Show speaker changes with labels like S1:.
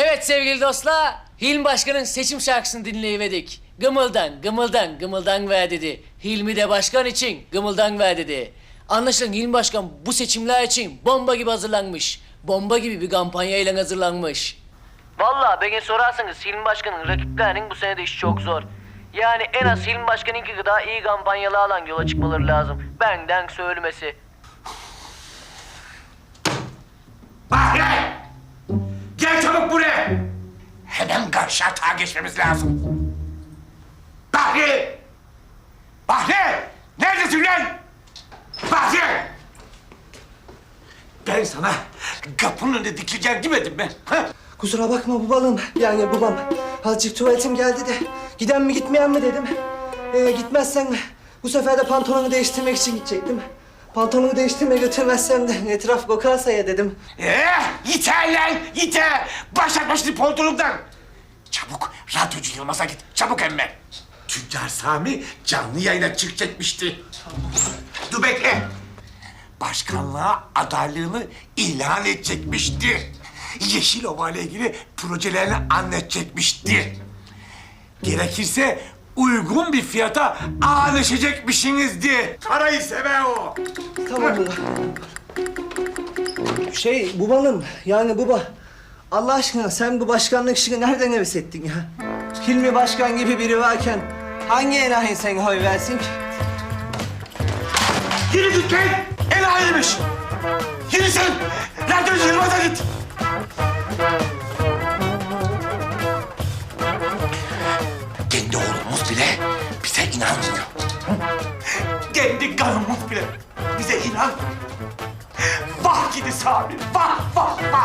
S1: Evet sevgili dostlar, Hilmi Başkan'ın seçim şarkısını dinleyiverdik. Gımıldan, gımıldan, gımıldan ver dedi. Hilmi de başkan için gımıldan ver dedi. Anlaşılan Hilmi Başkan bu seçimler için bomba gibi hazırlanmış. Bomba gibi bir kampanyayla hazırlanmış. Vallahi beni sorarsanız Hilmi Başkan'ın rakiplerinin bu sene de işi çok zor. Yani en az Hilmi Başkan'ınki kadar iyi kampanyalarla yola çıkmaları lazım. Benden söylemesi.
S2: Hemen karşı atağa geçmemiz lazım. Bahri! Bahri! Neredesin lan? Bahri! Ben sana kapının önünde dikileceğim demedim mi? Ha?
S3: Kusura bakma babalım. Yani babam. Azıcık tuvaletim geldi de. Giden mi gitmeyen mi dedim. Ee, gitmezsen bu sefer de pantolonu değiştirmek için gidecektim. Pantolonu değiştirmeye götürmezsem de etraf kokarsa ya dedim.
S2: Ee, yeter lan, yeter! Başlatma şimdi pontolumdan! Yılmaz'a git, çabuk emme! Tüccar Sami canlı yayına çıkacakmıştı. Dur bekle. Başkanlığa adaylığını ilan edecekmişti. Yeşil Ova ile ilgili projelerini anlatacakmıştı. Gerekirse uygun bir fiyata anlaşacakmışsınızdı. Parayı sever o.
S3: Tamam baba. Şey babalım yani baba. Allah aşkına sen bu başkanlık işini nereden heves ettin ya? Hilmi Başkan gibi biri varken hangi enayi sen oy versin ki?
S2: Yürü git lan! El aleymiş! Yürü sen! Radyocu Yılmaz'a git! Kendi oğlumuz bile bize inanmıyor. Kendi kanımız bile bize inan. Vah gidi Sami, vah vah vah!